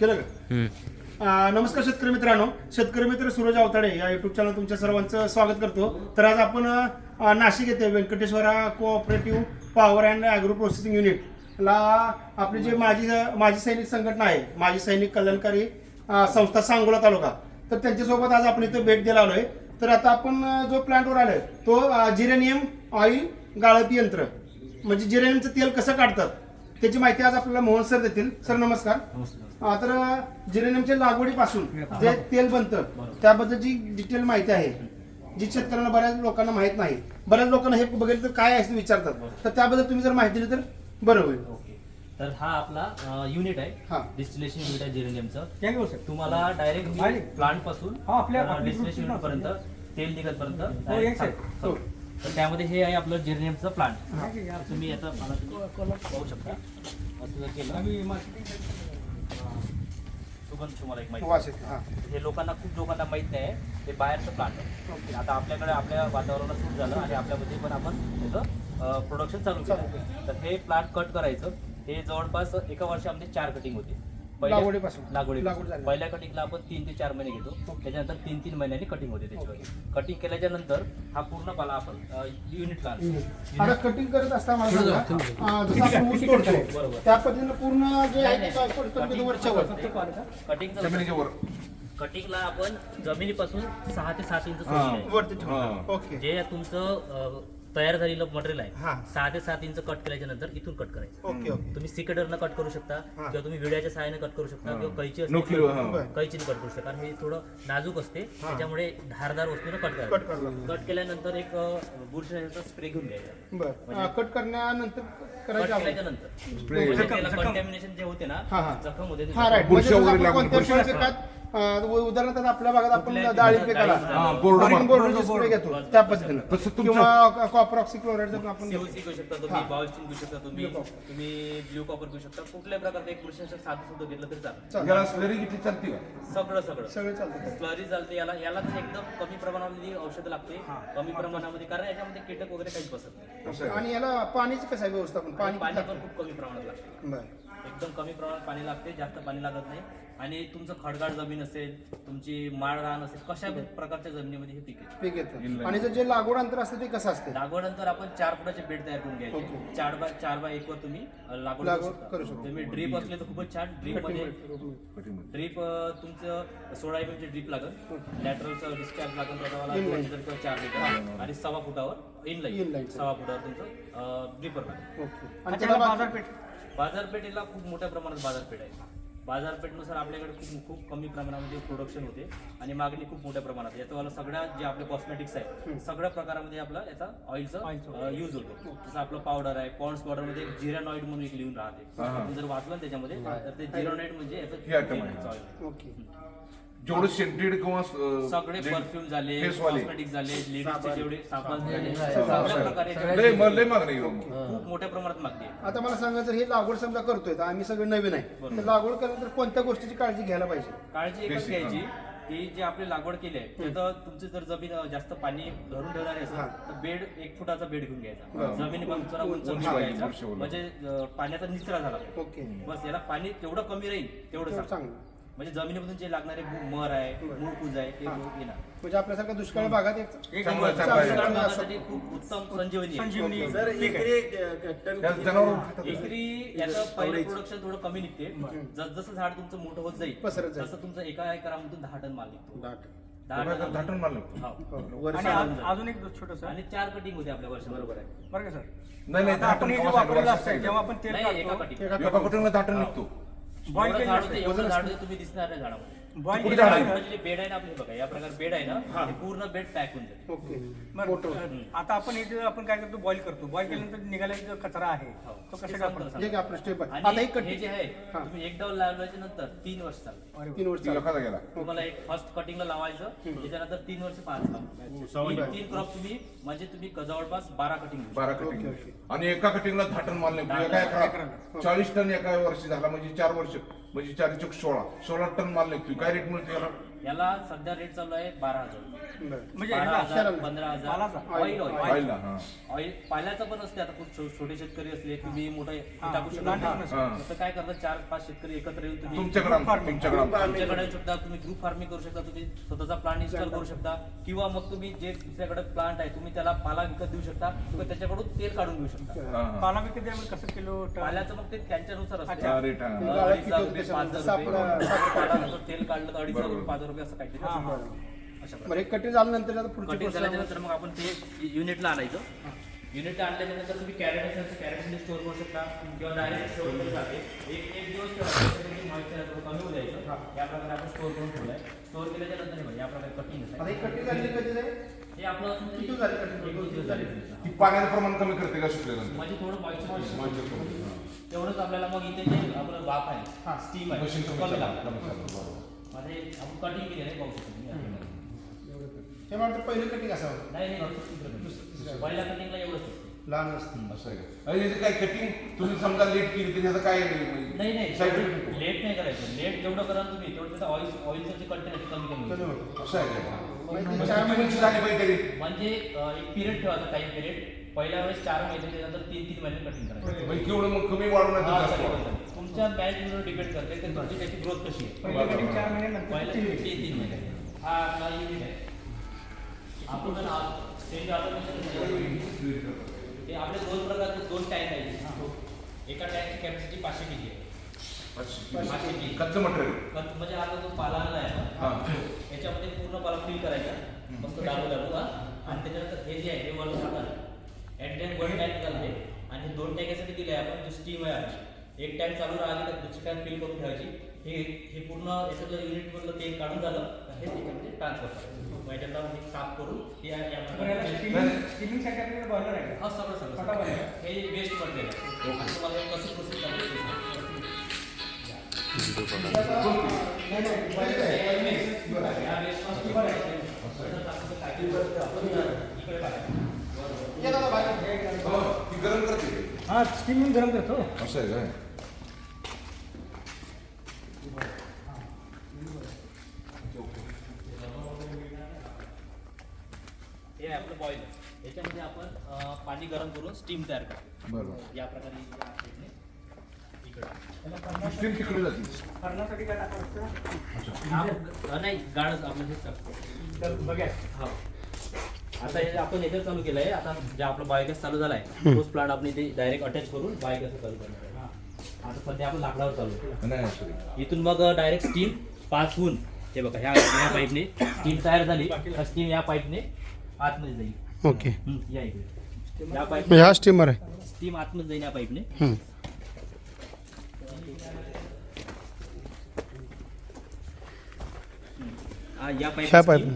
केलं का? नमस्कार शेतकरी मित्रांनो. शेतकरी मित्र सूरज अवताडे या युट्यूब चॅनल तुमच्या सर्वांचं स्वागत करतो. तर आज आपण नाशिक येथे Venkateshwara cooperative power and agro processing unit ला आपली जी माजी माजी सैनिक संघटना आहे माजी सैनिक कल्याणकारी संस्था सांगोला तालुका. तर त्यांच्यासोबत आज आपण इथे भेट द्यायला आलोय. तर आता आपण जो प्लांटवर आलोय तो जिरेनियम ऑइल गाळपी यंत्र. म्हणजे जिरेनियमचं तेल कसं काढतात? त्याची माहिती आज आपल्याला मोहन सर देतील. सर नमस्कार. हा, तर जिरेनियमच्या लागवडीपासून जे तेल बनतं त्याबद्दलची डिटेल माहिती आहे जी शेतकऱ्यांना बऱ्याच लोकांना माहीत नाही बऱ्याच लोकांना हे बघितलं तर काय आहे असं विचारतात तर त्याबद्दल तुम्ही जर माहिती दिली तर बरं होईल. ओके. तर हा आपला युनिट आहे. हा. डिस्टिलेशन युनिट आहे जिरेनियमचं. क्या घेऊ सर तुम्हाला डायरेक्ट? प्लांटपासून हा, आपल्या- आपली डिस्टिलेशन पर्यंत तेल निघत पर्यंत हो, एक हो. तर त्यामध्ये हे आहे आपलं जिरेनियमचं प्लांट तुम्ही आता मला तुम्ही पाहू शकता. असं जर केलं. सुगंध तुम्हाला एक माहिती. हा. हे लोकांना खूप लोकांना माहीत नाही. ते बाहेरचं प्लांट आहे. आता आपल्याकडे आपल्या वातावरणाला सूट झालं आणि आपल्यामध्ये पण आपण त्याचं प्रोडक्शन चालू केलं. तर हे प्लांट कट करायचं. हे जवळपास एका वर्षामध्ये चार कटिंग होते. पहिल्या- लागवडीपासून. लागवडी लागवड झाली. पहिल्या कटिंगला आपण तीन ते चार महिने घेतो. त्याच्यानंतर तीन तीन महिन्यांनी कटिंग होते त्याच्यावर. कटिंग केल्याच्यानंतर हा पूर्ण पाला आपण युनिटला आता कटिंग करत असताना मला सांगा, अं, जसं आपण ऊस तोडतो बरोबर. त्या पद्धतीनं पूर्ण जे आहे ते काय करतो ते वरच्यावर कटिंग जमिनीच्या वर कटिंगला आपण जमिनीपासून सहा ते सात इंच. वरती ठेवतो. ओके. जे तुमचं तयार झालेलं मटेरियल हा. आहे सहा ते सात इंच कट केल्याच्यानंतर इथून कट करायचं ओके ओके तुम्ही सिकेटरनं कट करू शकता हा. किंवा तुम्ही विड्याच्या सहाय्याने कट करू शकता. किंवा कैची असते हा. कैचीने कट करू शकता कारण हे थोडं नाजूक असते. त्याच्यामुळे धारदार वस्तूने कट कट करायचं कट केल्यानंतर एक बुरशीचा स्प्रे घेऊन घ्यायचा बरं कट करण्यानंतर कट करायचं. केल्याच्यानंतर. कंटॅमिनेशन जे होते ना हा. जखम होते ते हा राईट बुरशी म्हणजे जसं वगैरे आपण लागून कोणत्या बुरशी पिकात अं, उदाहरणार्थ आपल्या भागात आपण डाळी पिकाला हा, बोर्ड बोर्ड स्प्रे घेतो बोर्ड. त्या पद्धतीनं. किंवा कॉपर ऑक्सिक्लोराइड जर आपण. सीओसी घेऊ शकता हा. तुम्ही बायोस्टिन घेऊ शकता तुम्ही Blue copper. तुम्ही ब्ल्यू कॉपर घेऊ शकता. कुठल्या प्रकारचं एक साधं सुद्धा घेतलं तरी चालेल. याला स्लरी किती चालते का सगळं सगळं. सगळे चालतात स्लरी चालते याला एकदम कमी प्रमाणामध्ये औषध लागते. कमी प्रमाणामध्ये कारण याच्यामध्ये कीटक वगैरे काहीच बसत नाही. आणि याला पाणीचं कसं आहे व्यवस्थापन? पाणी पाणी पण? खूप कमी प्रमाणात लागते. एकदम कमी प्रमाणात पाणी लागते जास्त पाणी लागत नाही. आणि तुमचं खडगाड जमीन असेल तुमची माळ रान असेल कशा प्रकारच्या जमिनीमध्ये हे पीक येते? पीक येतं. आणि जर जे लागवड अंतर असतं ते कसं असतं? लागवडनंतर आपण चार फुटाचे बेड तयार करून घ्यायचे. चार बाय चार बाय एक वर तुम्ही अ, लागवड लागवड करू शकता. करू शकता. तुम्ही ड्रीप असले तर खूपच छान. ड्रीपमध्ये. कटिंगमध्ये. ड्रीप तुमचं सोळा एम ची ड्रीप लागेल. लॅटरलचं डिस्चार्ज लागेल त्याचा मला Inline. दोन लिटर किंवा चार लिटर. आणि सव्वा फुटावर इन Inline, लाईन sir. सव्वा फुटावर तुमचं ड्रीपर लागेल. ओके. आणि त्याला बाजारपेठ बाजारपेठेला खूप मोठ्या प्रमाणात बाजारपेठ आहे. बाजारपेठनुसार आपल्याकडे खूप खूप कमी प्रमाणामध्ये प्रोडक्शन होते आणि मागणी खूप मोठ्या प्रमाणात. याचं वाला सगळ्या जे आपले कॉस्मेटिक्स आहे सगळ्या प्रकारामध्ये आपला याचा ऑइलचा. यूज होतो जसं आपलं पावडर आहे पॉन्ड्स पावडरमध्ये एक जिरानॉइड म्हणून एक लिहून राहते. आपण जर वाचलं ना त्याच्यामध्ये तर ते जिरानॉइड म्हणजे हे. याचं ऑइल ओके जेवढं सेंटेड किंवा सगळे परफ्यूम झाले face वाले. कॉस्मेटिक झाले लेडीजचे जेवढे साबण झाले सगळ्या प्रकारे आहे. लय म- लय मागणी आहे. खूप मोठ्या प्रमाणात मागणी आहे. आता मला सांगा जर हे लागवड समजा करतोय तर आम्ही सगळे नवीन आहे. तर लागवड केल्यानंतर कोणत्या गोष्टीची काळजी घ्यायला पाहिजे? काळजी एकच Basic, घ्यायची की जे आपली लागवड केली आहे त्याचं तुमची जर जमीन अं, जास्त पाणी धरून ठेवणारी असेल हा. तर बेड एक फुटाचा बेड घेऊन घ्यायचा. हा. जमिनीपासून जरा उंच पाहिजे, घ्यायचा. म्हणजे अं, पाण्याचा निचरा झाला पाहिजे. ओके. बस याला पाणी तेवढं कमी राहील तेवढं तेवढं चांगलं. म्हणजे जमिनीमधून जे लागणारे मर आहे मूळकूज आहे ते येणार म्हणजे आपल्यासारख्या दुष्काळी भागात एक एक चांगलं नंबर. चांगलं आहे. चांगलं. भागासाठी खूप उत्तम संजीवनी आहे. संजीवनी सर पीक आहे. एकरी त्यात जनावर खातात. एकरी याचं पहिलं प्रोडक्शन थोडं कमी निघते जस जसं झाड तुमचं मोठं होत जाईल पसरत जाईल. तसं तुमचं एका एकरामधून दहा टन माल निघतो दहा टन. हो. आणि अजून एक छोटस आणि चार कटिंग होते आपल्या वर्षात बरोबर आहे बरं का सर नाही नाही आता आपण हे जे असतं जेव्हा आपण तेल नाही एका काढतो कटिंग एका एका कुटुंबात धाटण निघतो बॉईल असतं एवढं झाड तुम्ही दिसणार नाही झाडामध्ये आहे? म्हणजे जे बेड आहे ना आपले बघा या प्रकार बेड आहे ना ते पूर्ण बेड पॅक होऊन जाते ओके. बरं, आता आपण हे जे आपण काय करतो बॉईल करतो. बॉईल केल्यानंतर निघालेला जो कचरा आहे हो. तो ते सांगतो ना, जे काय आपलं स्टेप आहे. आता आणि हे हे कटिंग जे आहे हा. तुम्ही एक डाऊन लावल्याच्या नंतर तीन वर्ष चालतं. तीन वर्ष ती चालू. गेला. तुम्हाला एक फर्स्ट कटिंगला लावायचं त्याच्यानंतर तीन वर्ष पाच तीन तीन क्रॉप तुम्ही म्हणजे तुम्ही क- जवळपास बारा कटिंग बारा कटिंग आणि एका कटिंगला धाटण मारले एका एकरात. चाळीस टन एका वर्षी झाला म्हणजे चार वर्ष. म्हणजे चार चौक सोळा. सोळा टन माल निघतो काय रेट मिळतो याला? याला सध्या रेट चालू आहे बारा हजार. म्हणजे बारा पंधरा हजार? ऑइल ऑइल पाहिला हा. ऑइल पाल्याचं पण असते आता खूप छो- छोटे शेतकरी असले तुम्ही मोठे हा, टाकू शकता लहान ना. टाकू हा. तर काय करतात चार पाच शेतकरी एकत्र येऊन तुम्ही तुमच्याकडे आम- तुमच्याकडे आम- तुमच्याकडे सुद्धा तुम्ही ग्रुप फार्मिंग करू शकता तुम्ही स्वतःचा प्लांट इन्स्टॉल करू शकता. किंवा मग तुम्ही जे दुसऱ्याकडे प्लांट आहे तुम्ही त्याला पाला विकत देऊ शकता. किंवा त्याच्याकडून तेल काढून घेऊ शकता. हा, हा. पाला विकत द्या म्हणजे कसं किलो टन? पाल्याचं मग ते त्यांच्यानुसार असते. अच्छा. हा, रेट हा. अं, अडीच हजार रुपये, पाच हजार रुपये. पाल्याचं तेल काढलं तर अडीच हजार रुपये, पाच हजार रुपये असं काहीतरी हा, असतं. हा. अशा प्रकारे. बरं एक कटिंग झाल्यानंतर आता पुढची कटिंग process झाल्यानंतर मग आपण ते युनिटला आणायचं. युनिटला आणल्यानंतर तुम्ही कॅरेट असेल तर कॅरेटमध्ये स्टोअर करू शकता किंवा डायरेक्ट स्टोअर करू शकता. एक एक दिवस ठेवायचं कमी होऊ द्यायचं. या प्रकारे आपण स्टोअर करून ठेवलाय. स्टोअर केल्याच्यानंतर हे बघा, या प्रकारे कटिंग आता ही कटिंग झाली कधी जाईल हे आपलं असं किती झाली cutting? एक दिवस झाले. ती पाण्याचं प्रमाण कमी करते का सुकल्यानंतर? म्हणजे थोडं मॉइश्चर म्हणजे तेवढंच आपल्याला मग इथे जे आपलं वाफ आहे स्टीम आहे मशीन कमी लागतं. बरोबर. म्हणजे आपण कटिंग आहे पाहू शकतो. हे म्हणतो पहिलं कटिंग असावं नाही नाही दुसरं. पहिल्या कटिंगला एवढंच असतं. लहान असतं असं आहे का? आणि याची काय कटिंग तुम्ही समजा लेट केली तर त्याचं काय नाही नाही? लेट नाही करायचं लेट जेवढं कराल तुम्ही तेवढं त्याचं ऑइल ऑइलचं जे कंटेंट आहे ते कमी कमी होईल. असं आहे का म्हणजे चार किती महिन्याची झाली पाहिजे तरी म्हणजे अं, एक पिरियड ठेवायचा टाइम पिरियड पहिल्या वेळेस चार महिने त्यानंतर तीन तीन महिने कटिंग करायचं म्हणजे केवढं मग कमी हा, जास्त? चालेल. तुमच्या मॅनेजमेंटवर डिपेंड करते की तुमची त्याची ग्रोथ कशी आहे? पहिली कटिंग चार महिने नंतर पहिल्या तीन तीन महिने. हा आपला युनिट आहे. आपण स्टेज ऑटोमेशन हे आपले दोन प्रकारचे दोन टँक आहेत एका टँकची कॅपॅसिटी पाचशे के जी आहे. पाचशे कच्चं मटेरियल खत म्हणजे आता जो पाला आणला आहे हा. याच्यामध्ये पूर्ण पाला फिल करायचा. मस्त दाबू दाबू हा. आणि त्याच्यानंतर हे जे आहे हे वर टाकाल ॲट टँक वन टँक घालते आणि दोन टँकसाठी दिले आहे आपण जो स्टीम आहे आपली. एक टँक चालू राहिली तर दुसरी टँक फिल करून ठेवायची. हे हे पूर्ण याच्यातलं युनिटमधलं तेल काढून झालं तर हे त्याच्यामध्ये ट्रान्सफर करायचं याच्यातला हे साफ करून हे हा सगळं सगळं हे वेस्ट मटेरियल आहे तुम्हाला हे कसं प्रोसेस ते. हो, ती गरम करते. हा स्टीमिंग गरम करतो. असं आहे काय? पाणी गरम करून स्टीम तयार करतो बरोबर. या प्रकारे या साईडने इकडे. स्टीम तिकडे जाते. करण्यासाठी काय टाकायचं हा, अं, नाही गाळच आपलं हेच टाकतो. तर बघा हो. आता हे आपण याच्यावर चालू केलं आहे. आता जे आपलं बायोगॅस चालू झाला आहे तोच प्लांट आपण इथे डायरेक्ट अटॅच करून बायोगॅस चालू करणार आहे. आता सध्या आपण लाकडावर चालू आहे. नाही सॉरी इथून मग डायरेक्ट स्टीम पास होऊन हे बघा ह्या ह्या पाईपने स्टीम तयार झाली. तर स्टीम या पाईपने आतमध्ये जाईल. ओके. हं, या इकडे. या पाईप हा स्टीमर आहे. स्टीम आतमध्ये जाईल या पाईपने. हम्म. हा, या ह्या पाईप.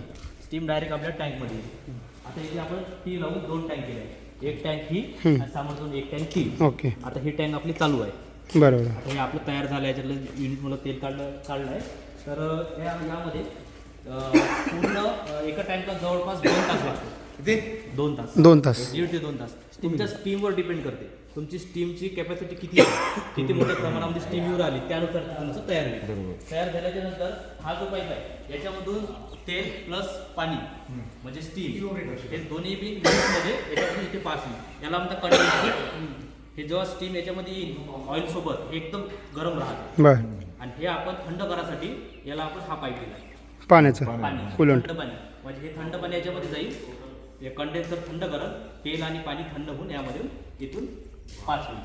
स्टीम डायरेक्ट आपल्या टँकमध्ये येईल. आता इथे आपण ती लावून दोन टँक केले एक टँक ही हं. आणि समोरून एक टँक ती. ओके. आता ही टँक आपली चालू आहे. बरोबर. आता हे आपलं तयार झालं आहे याच्यातलं युनिट मला तेल काढलं काढलं आहे तर अं, या यामध्ये अं, पूर्ण अं, एका टँकला जवळपास दोन तास लागतो. किती दोन तास. दोन तास. दीड ते दोन तास. तुमच्या स्टीमवर डिपेंड करते. तुमची स्टीमची कॅपॅसिटी किती आहे? किती मोठ्या प्रमाणामध्ये स्टीम येऊ राहिली त्यानुसार तुमचं तयार होईल. तयार झाल्याच्यानंतर हा जो पाईप आहे याच्यामधून तेल प्लस पाणी म्हणजे स्टीम हे दोन्ही बी मध्ये याच्यामधून इथे पास होईल. याला म्हणतात कंडेन्सर हे जेव्हा स्टीम याच्यामध्ये येईल ऑइल सोबत एकदम गरम राहते. आणि हे आपण थंड करासाठी याला आपण हा पाईप दिला पाण्याचं. पाणी. थंड पाणी. म्हणजे हे थंड पाणी याच्यामध्ये जाईल. हे कंडेन्सर थंड करत तेल आणि पाणी थंड होऊन यामध्ये इथून पास होईल.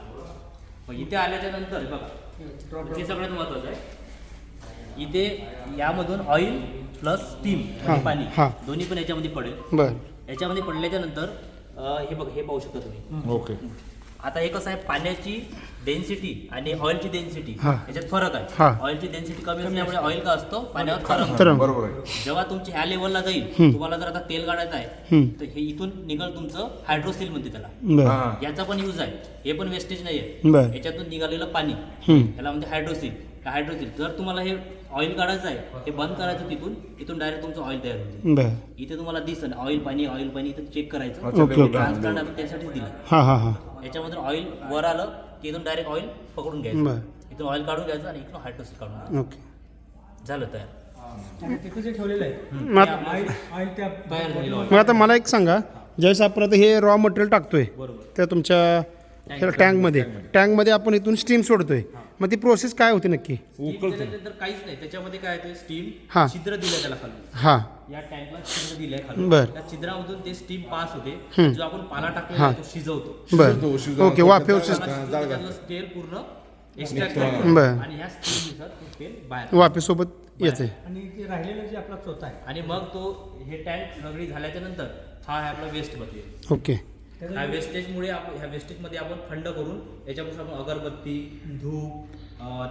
मग इथे आल्याच्यानंतर बघा हे सगळ्यात महत्वाचं आहे. इथे यामधून ऑइल प्लस स्टीम हा, आणि पाणी. दोन्ही पण याच्यामध्ये पडेल. बर. याच्यामध्ये पडल्याच्या नंतर हे बघ हे पाहू शकता तुम्ही. ओके. आता हे कसं आहे पाण्याची डेन्सिटी आणि ऑइलची डेन्सिटी हा. याच्यात फरक हा. आहे ऑइलची डेन्सिटी कमी असल्यामुळे ऑइल का असतो? पाण्यावर तरंगतो. तरंग. बरोबर आहे. जेव्हा तुमची ह्या लेवलला जाईल. तुम्हाला जर आता तेल काढायचं आहे. तर हे इथून निघल तुमचं हायड्रोसिल म्हणते त्याला. बर. हा. याचा पण यूज आहे. हे पण वेस्टेज नाही आहे बर. याच्यातून निघालेलं पाणी हम्म. याला म्हणजे हायड्रोसिल हायड्रोसिल जर तुम्हाला हे ऑइल काढायचं आहे हे बंद करायचं तिथून इथून डायरेक्ट तुमचं ऑइल तयार होईल बर. इथे तुम्हाला दिसन ऑइल पाणी ऑइल पाणी इथं चेक करायचं. अच्छा, ओके, level ओके. ट्रान्सप्लांट आपण त्यासाठीच दिलं. हां हां हां. याच्यामधून ऑइल वर आलं की इथून डायरेक्ट ऑइल पकडून घ्यायचं. बर. इथून ऑइल काढून घ्यायचं आणि इथून हायड्रोसिल काढून ओके. झालं तयार. तिथं जे ठेवलेलं आहे मग ऑइल ऑइल त्या तयार झालेलं मग आता मला एक सांगा ज्यावेळेस आपण आता हे रॉ मटेरियल टाकतोय बरोबर. त्या तुमच्या टँकमध्ये टँकमध्ये आपण इथून स्टीम सोडतोय. मग ती प्रोसेस काय होती नक्की? तर काहीच नाही. त्याच्यामध्ये काय स्टीम हा. छिद्र दिलं त्याला खाली हां. या टँकला छिद्र दिलंय खाली बर. त्या छिद्रामधून ते स्टीम पास होते. जो आपण पाला टाकलेला हा. आहे, तो शिजवतो. बरं. शिजवतो, ओके हा, जाळगा. त्यातलं तेल पूर्ण एक्स्ट्रॅक्ट बर. आणि ह्या स्टीमनुसार ते तेल बाहेर वाफेसोबत येते आणि ते राहिलेलं जे आपला चोथा आहे. आणि मग तो हे टँक सगळी झाल्याच्यानंतर हा आहे आपला वेस्ट मटेरियल ओके. ह्या वेस्टेजमुळे आपण ह्या वेस्टेजमध्ये आपण थंड करून याच्यापासून आपण अगरबत्ती धूप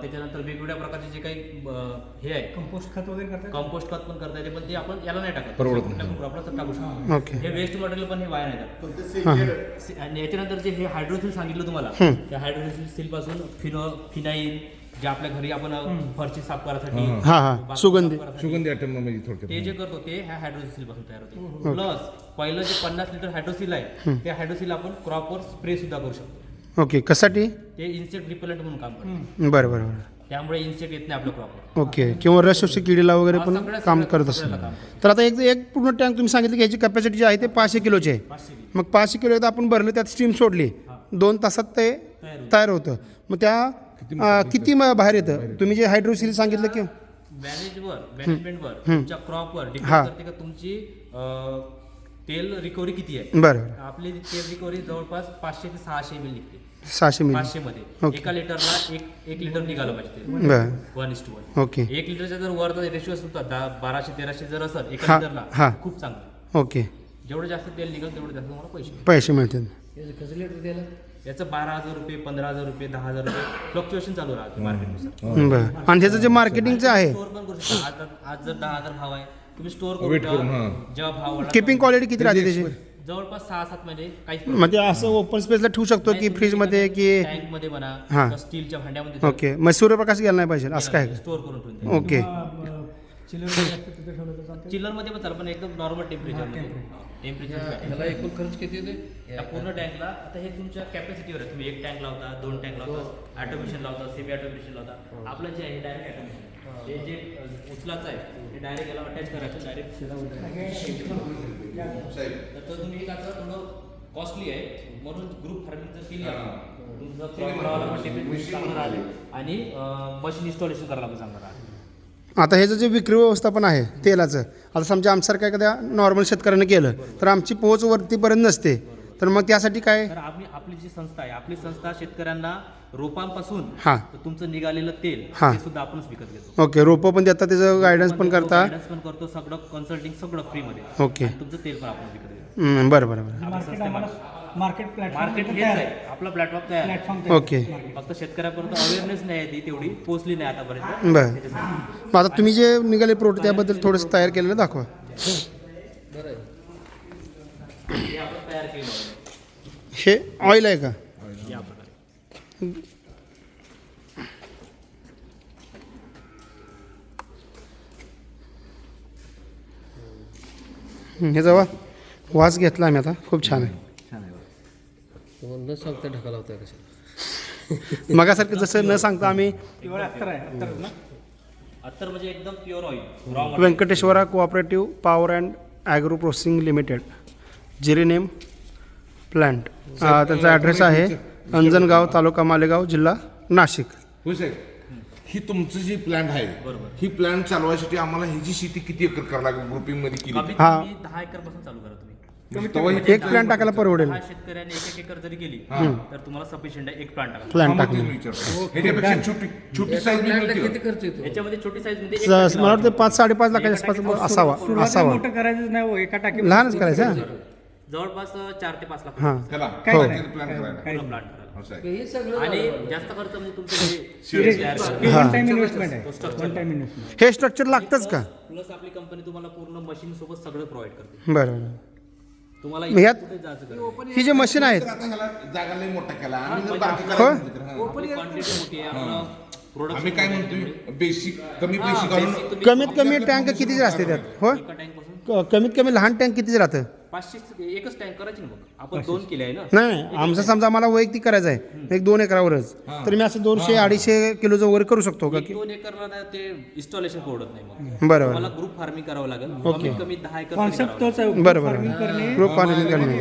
त्याच्यानंतर वेगवेगळ्या प्रकारचे जे काही हे आहे. कंपोस्ट खत वगैरे करतात कंपोस्ट खत पण करता येते पण ते आपण याला नाही टाकत. नाही. आपण टाकू शकतो. ओके हे वेस्ट मटेरियल पण हे बाहेर येतात. हां. से- आणि याच्यानंतर जे हे हायड्रोसिल सांगितलं तुम्हाला. त्या हायड्रोसिल सील पासून फिनो फिनाईल जे आपल्या घरी आपण फरची साफ करायसाठी हा, हा. हा, सुगंधी. सुगंधी आयटम म्हणजे ते थोडक्यात जे करतो ते ह्या हायड्रोसिलपासून तयार होते. प्लस पहिलं जे पन्नास लिटर हायड्रोसिल आहे ते हायड्रोसिल आपण क्रॉपवर स्प्रे सुद्धा करू शकतो. ओके कशासाठी? ते इन्सेक्ट रिपेलंट म्हणून काम करतं. बरं बरं बरं. त्यामुळे इन्सेक्ट येत नाही आपल्या क्रॉपवर ओके किंवा रसवशी किडीला वगैरे हा, पण सगळ्या- काम सगळ्या- करत सगळ्याला असेल काम करतं. तर आता एक एक पूर्ण टँक तुम्ही सांगितलं की ह्याची कॅपॅसिटी जी आहे ते पाचशे किलोची आहे. पाचशे. मग पाचशे किलो एकदा आपण भरलं त्यात स्टीम सोडली. दोन तासात ते तयार होतं. तयार होतं. मग त्या अं, किती मग बाहेर येतं? तुम्ही जे हायड्रोसिल सांगितलं की मॅनेजवर मॅनेजमेंटवर. तुमच्या क्रॉपवर हा. डिपेंड करते का तुमची अं, तेल रिकव्हरी किती आहे? बरं बरं. आपली तेल रिकव्हरी जवळपास पाचशे ते सहाशे एम निघते. सहाशे मिली पाचशे मध्ये. एका लिटरला एक एक लिटर निघालं पाहिजे बरं. One is two one okay. एक लिटरचा जर वर रेशिओ असतो दहा बाराशे तेराशे जर असेल हा, एका हा. लिटरला खूप चांगलं. ओके. जेवढं जास्त तेल निघेल तेवढं जास्त तुम्हाला पैसे पैसे मिळतील याचं बारा हजार रुपये पंधरा हजार रुपये दहा हजार रुपये फ्लक्च्युएशन चालू राहते मार्केटनुसार बरं. आणि त्याचं जे मार्केटिंगचं आहे? स्टोर पण करू शकता. आज आज जर दहा हजार भाव आहे तुम्ही स्टोर करून Wait करून, ठेवा. हां. जेव्हा भाव वाढला किपिंग क्वालिटी किती राहते त्याची? जवळपास सहा सात महिने काहीच मग ते असं ओपन स्पेसला ठेवू शकतो की फ्रीजमध्ये की टँकमध्ये म्हणा हां. किंवा स्टीलच्या भांड्यामध्ये ओके. मग सूर्यप्रकाश गेला नाही पाहिजे असं काय स्टोर करून ठेवून द्या. ओके. चिलर असतं तिथे ठेवलं तर चालतं चिल्लरमध्ये पण चालेल पण एकदम नॉर्मल टेम्परेचर टेम्परेचर ह्याला एकूण खर्च किती येते या पूर्ण टँकला आता हे तुमच्या कॅपॅसिटीवर आहे. तुम्ही एक टँक लावता दोन टँक लावता ऑटोमेशन लावता सेमी ऑटोमेशन लावता. आपलं जे आहे डायरेक्ट ऑटोमेशन हे. जे उचलाचं आहे ते डायरेक्ट याला अटॅच करायचं डायरेक्ट तर तुम्ही काय करा थोडं कॉस्टली आहे. म्हणून ग्रुप फार्मिंगचं केलं तुमचं आणि मशीन इन्स्टॉलेशन करायला पण राहते आता ह्याचं जे विक्री व्यवस्थापन आहे तेलाचं आता समजा आमच्यासारख्या एखाद्या नॉर्मल शेतकऱ्यानं केलं तर आमची पोहोच वरतीपर्यंत नसते. तर मग त्यासाठी काय? तर आम्ही आपली जी संस्था आहे आपली संस्था शेतकऱ्यांना रोपांपासून हां. तर तुमचं निघालेलं तेल हां. ते सुद्धा आपणच विकत घेतो. ओके रोपं पण देतात त्याचं गायडन्स पण करता? गायडन्स पण करतो सगळं कन्सल्टिंग सगळं फ्रीमध्ये ओके. तुमचं तेल पण आपण विकत घेतो. हम्म, बरं बरं बरं. मार्केट प्लॅटफॉर्म मार्केट हेच आहे. आपला प्लॅटफॉर्म तयार आहे. प्लॅटफॉर्म ओके फक्त शेतकऱ्यापर्यंत अवेअरनेस नाही आहे ती तेवढी. पोहोचली नाही आतापर्यंत. बरं. त्याच्यासाठी. मग आता तुम्ही जे निघाले प्रोडक्ट त्याबद्दल थोडंसं तयार केलेलं दाखवा. हे आपण तयार केलं. आहे. हे ऑइल आहे का? या प्रकारे. हं, जवळ वास घेतला आम्ही आता. खूप छान आहे. न सांगता ढकाला होता कशा मगासारखं जसं न सांगता आम्ही अत्तर म्हणजे एकदम pure oil raw Venkateshwara cooperative power and agro processing limited geranium plant त्यांचा ॲड्रेस आहे अंजनगाव तालुका मालेगाव जिल्हा नाशिक. ही तुमचं जी प्लॅन आहे बरोबर. ही प्लॅन चालवायसाठी आम्हाला ह्याची शेती किती एकर करावं लागेल ग्रुपिंगमध्ये केली? हा. दहा एकरपासून चालू करा तुम्ही. ही एक प्लांट टाकायला परवडेल. शेतकऱ्यांनी एक एक एकर जरी केली तर तुम्हाला सफिशियंट आहे एक प्लांट हा, मग. ह्याच्यापेक्षा छोटी छोटी साईज किती खर्च येतो? याच्यामध्ये छोटी साईजमध्ये एक स- टाकी मला वाटतं. पाच साडेपाच लाखाच्या आसपास असावा सुरुवातीला असावा. मोठं करायचं नाही हो एका टाकी लहानच करायचं हा? जवळपास चार ते पाच लाख हां. त्याला काय हो. नाही. प्लॅन करायला. पूर्ण प्लांट करायला. असं आहे. हे सगळं आणि. जास्त खर्च म्हणजे तुमचं जे seeds तयार करायला. हा. वन टाइम इन्व्हेस्टमेंट आहे. वन टाइम इन्व्हेस्टमेंट हे स्ट्रक्चर लागतंच का? प्लस आपली कंपनी तुम्हाला पूर्ण मशीन सोबत सगळं प्रोव्हाइड करते. बरं बरं. तुम्हाला मग ह्यात- कुठे जायचं गरज नाही. ही जे मशीन आहेत. तर आता ह्याला जागा लई मोठा केला. आम्ही जर? करायला हा. आपली मोठी आहे? आपलं प्रोडक्ट आम्ही काय म्हणतोय? बेसिक कमी पैसे घालून कमीत कमी टँक कितीचे असते त्यात? हो एका टँकपासून. क- कमीत कमी लहान टँक कितीचे राहतं? पाचशे एकच टँक करायची ना मग. आपण दोन केले आहे ना? नाही आमचं समजा मला वैयक्तिक करायचं आहे. एक दोन एकरावरच. तर मी असं दोनशे अडीचशे किलोचं वगैरे करू शकतो का एक दोन एकरला ना ते इन्स्टॉलेशन परवडत नाही मग. बरं मला ग्रुप फार्मिंग करावं लागेल. कमीत कमी दहा एकर कॉन्सेप्ट करावं तोच आहे. बरं बरं फार्मिंग करणे. ग्रुप फार्मिंग करणे.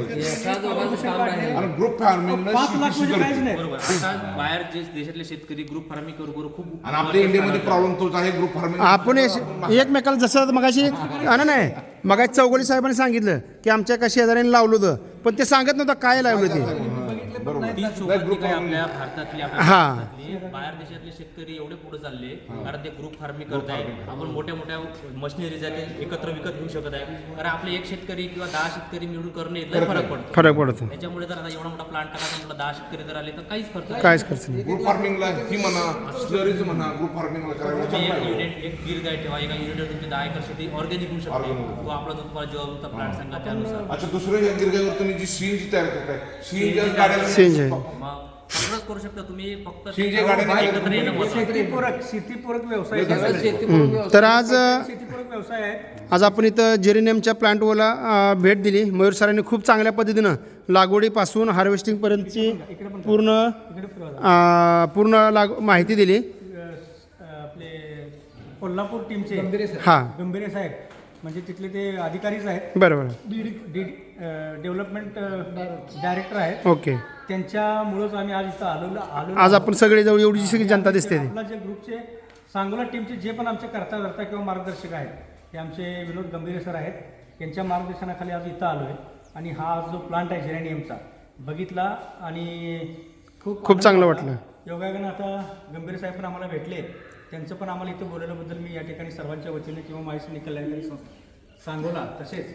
आणि ग्रुप फार्मिंग पाच लाख म्हणजे काहीच नाही. बरोबर. आता बाहेर जे देशातले शेतकरी ग्रुप फार्मिंग करू करू खूप आणि आपल्या इंडियामध्ये प्रॉब्लेम तोच आहे ग्रुप फार्मिंग आपण एकमेकाला जसं मगाशी नाही. मग चौगडी साहेबांनी सांगितलं की आमच्या एका शेजाऱ्यांनी लावलं होतं. पण ते सांगत नव्हतं काय लावलं ते. ती शोभत काय आपल्या भारतातली आपल्या हा. भारतातली बाहेर देशातले शेतकरी एवढे पुढे चालले कारण ते ग्रुप फार्मिंग करताय आपण मोठ्या मोठ्या मशिनरी जाते एकत्र विकत घेऊ शकत आहे कारण आपले एक शेतकरी किंवा दहा शेतकरी मिळून करणे इथला फरक पडतो. फरक पडतो. त्याच्यामुळे जर आता एवढा मोठा प्लांट टाकायचा म्हटलं दहा शेतकरी जर आले तर काहीच खर्च नाही. काहीच खर्च नाही. ग्रुप फार्मिंगला ही म्हणा स्लरीज म्हणा ग्रुप फार्मिंगला करायला तुम्ही चांगलं एक आहे. युनिट एक गिर गाय ठेवा एका युनिटवर तुमची दहा एकर शेती ऑर्गॅनिक होऊ शकते. तो आपला जो तुम्हाला जेव्हा तुमचा प्लांट सांगा त्यानुसार. अच्छा दुसरं या गिरगाईवर तुम्ही जी सीएनजी तयार करताय सीएनजी गाड्या CNG. मग सगळंच करू शकता तुम्ही फक्त शिंजे गाड्या एकत्र येणं महत्त्वाचं आहे. शेतीपूरक शेतीपूरक व्यवसाय आहे. सगळं शेतीपूरक व्यवसाय. तर आज अ, शेतीपूरक व्यवसाय आहे. आज आपण इथं जेरेनियमच्या प्लांटवरला अ, भेट दिली. मयूर सरांनी खूप चांगल्या पद्धतीनं लागवडीपासून हार्वेस्टिंगपर्यंतची पूर्ण. अ, पूर्ण लाग माहिती दिली. अ, आपले कोल्हापूर टीमचे हां. गंभीरे साहेब. म्हणजे तिथले ते अधिकारीच आहेत. बरं बरं डी डेव्हलपमेंट डायरेक्टर आहेत. ओके. त्यांच्यामुळंच आम्ही आज इथं आलो आलो आज आपण सगळे जवळ एवढी सगळी जनता दिसते आपला जे ग्रुपचे सांगोला टीमचे जे पण आमचे करता करता किंवा मार्गदर्शक आहेत ते आमचे विनोद गंभीरे सर आहेत. यांच्या मार्गदर्शनाखाली आज इथं आलो आहे आणि हा जो प्लांट आहे जेरेनियमचा बघितला आणि खूप खूप चांगलं. वाटला. योगायोगानं आता गंभीर साहेब पण आम्हाला भेटले. त्यांचं पण आम्हाला इथं बोलवल्याबद्दल मी या ठिकाणी सर्वांच्या वतीने किंवा माहिती संस्था सांगोला तसेच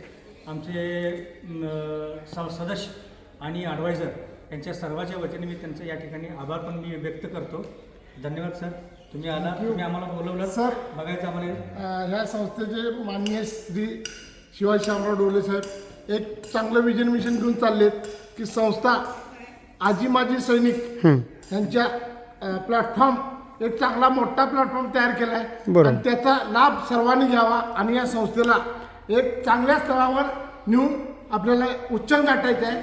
आमचे स- सदस्य आणि ॲडवायझर यांच्या सर्वांच्या वतीने मी त्यांचं या ठिकाणी आभार पण मी व्यक्त करतो. धन्यवाद सर तुम्ही आला तुम्ही आम्हाला बोलवलं. सर. बघायचं आम्हाला. ह्या संस्थेचे माननीय श्री शिवाजी शामराव डोले साहेब एक चांगलं विजन मिशन घेऊन चाललेत की संस्था आजी माजी सैनिक यांच्या प्लॅटफॉर्म एक चांगला मोठा प्लॅटफॉर्म तयार केला आहे बरोबर. आणि त्याचा लाभ सर्वांनी घ्यावा आणि या संस्थेला एक चांगल्या स्तरावर नेऊन आपल्याला उच्चांक गाठायचं आहे.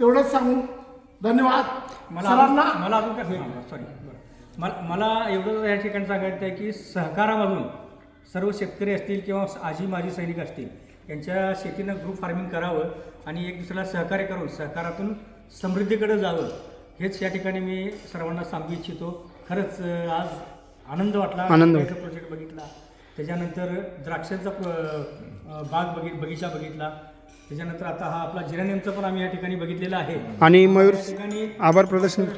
तेवढंच सांगून धन्यवाद. मला सरांना अजून- मला अजून काय सॉरी मला मला एवढं या ठिकाणी सांगायचं आहे की सहकारामधून सर्व शेतकरी असतील किंवा आजी माजी सैनिक असतील यांच्या शेतीनं ग्रुप फार्मिंग करावं आणि एक दुसऱ्याला सहकार्य करून सहकारातून समृद्धीकडे जावं हेच या ठिकाणी मी सर्वांना सांगू इच्छितो. खरंच आज आनंद वाटला. आनंद प्रोजेक्ट बघितला. त्याच्यानंतर द्राक्षांचा प- बाग बघित बगीचा बघितला. त्याच्यानंतर आता हा आपला जिरानियमचा पण आम्ही या ठिकाणी बघितलेला आहे. आणि मयूर या ठिकाणी आभार प्रदर्शन. अ, अ,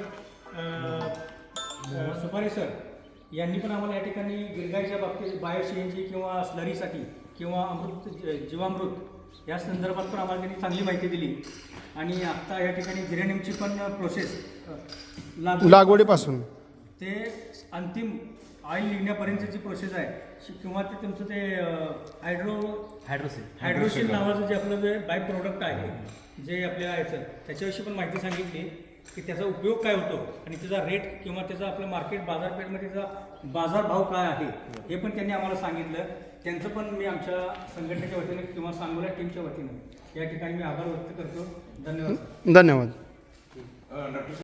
सुपारे सर यांनी पण आम्हाला या ठिकाणी गिरगाईच्या बाबतीत बायो सी एन जी किंवा स्लरीसाठी किंवा अमृत ज- जीवामृत या संदर्भात पण आम्हाला त्यांनी चांगली माहिती दिली. आणि आत्ता या ठिकाणी जिरेनियमची पण प्रोसेस लागू लागवडीपासून. ते अंतिम ऑइल निघण्यापर्यंतची प्रोसेस आहे किंवा ते तुमचं ते हायड्रो हायड्रोसिल हायड्रोशिल नावाचं जे आपलं जे बाय प्रोडक्ट आहे जे आपल्या याचं त्याच्याविषयी पण माहिती सांगितली की त्याचा उपयोग काय होतो आणि त्याचा रेट किंवा त्याचा आपलं मार्केट बाजारपेठमध्ये त्याचा बाजारभाव काय आहे हे पण त्यांनी आम्हाला सांगितलं. त्यांचं पण मी आमच्या संघटनेच्या वतीने किंवा सांगोला टीमच्या वतीने या ठिकाणी मी आभार व्यक्त करतो. धन्यवाद. धन्यवाद.